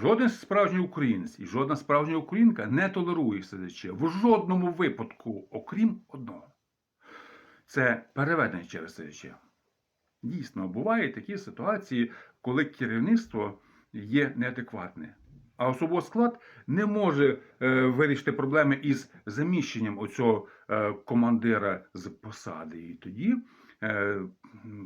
Жоден справжній українець і жодна справжня українка не толерує СЗЧ в жодному випадку, окрім одного. Це переведення через СЗЧ. Дійсно, бувають такі ситуації, коли керівництво є неадекватне. А особовий склад не може е, вирішити проблеми із заміщенням оцього е, командира з посади. І тоді е,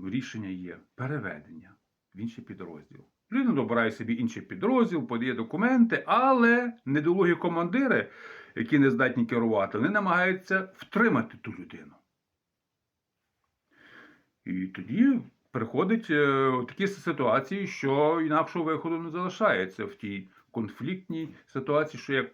рішення є переведення в інший підрозділ. Людина добирає собі інший підрозділ, подає документи, але недолугі командири, які не здатні керувати, вони намагаються втримати ту людину. І тоді приходить е, такі ситуації, що інакшого виходу не залишається в тій конфліктній ситуації, що як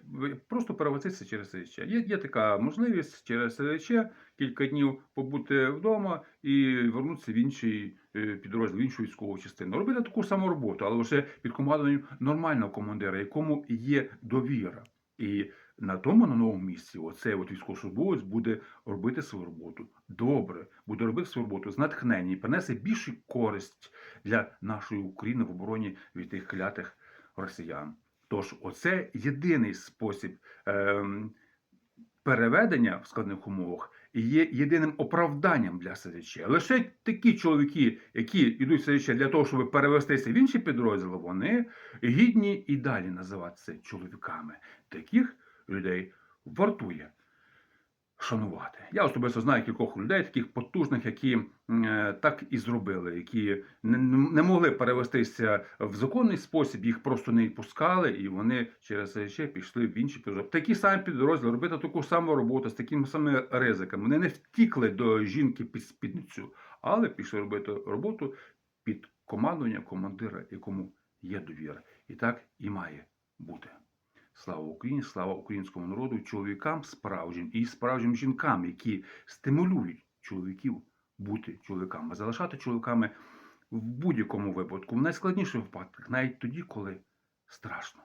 просто перевозитися через СДЧ. Є, є така можливість через СДЧ кілька днів побути вдома і вернутися в інший підрозділ, в іншу військову частину. Робити таку саму роботу, але вже під командуванням нормального командира, якому є довіра. І на тому на новому місці оцей от військовослужбовець буде робити свою роботу добре, буде робити свою роботу з натхненням і принесе більшу користь для нашої України в обороні від тих клятих росіян. Тож, оце єдиний спосіб ем, переведення в складних умовах є єдиним оправданням для СДЧ. Лише такі чоловіки, які йдуть в для того, щоб перевестися в інші підрозділи, вони гідні і далі називатися чоловіками. Таких людей вартує шанувати. Я особисто знаю кількох людей, таких потужних, які е, так і зробили, які не, могли перевестися в законний спосіб, їх просто не пускали, і вони через СЧ пішли в інші підрозділи. Такі самі підрозділи, робити таку саму роботу з такими самими ризиками. Вони не втікли до жінки під спідницю, але пішли робити роботу під командування командира, якому є довіра. І так і має бути. Слава Україні, слава українському народу, чоловікам справжнім і справжнім жінкам, які стимулюють чоловіків бути чоловіками, залишати чоловіками в будь-якому випадку, в найскладніших випадках, навіть тоді, коли страшно.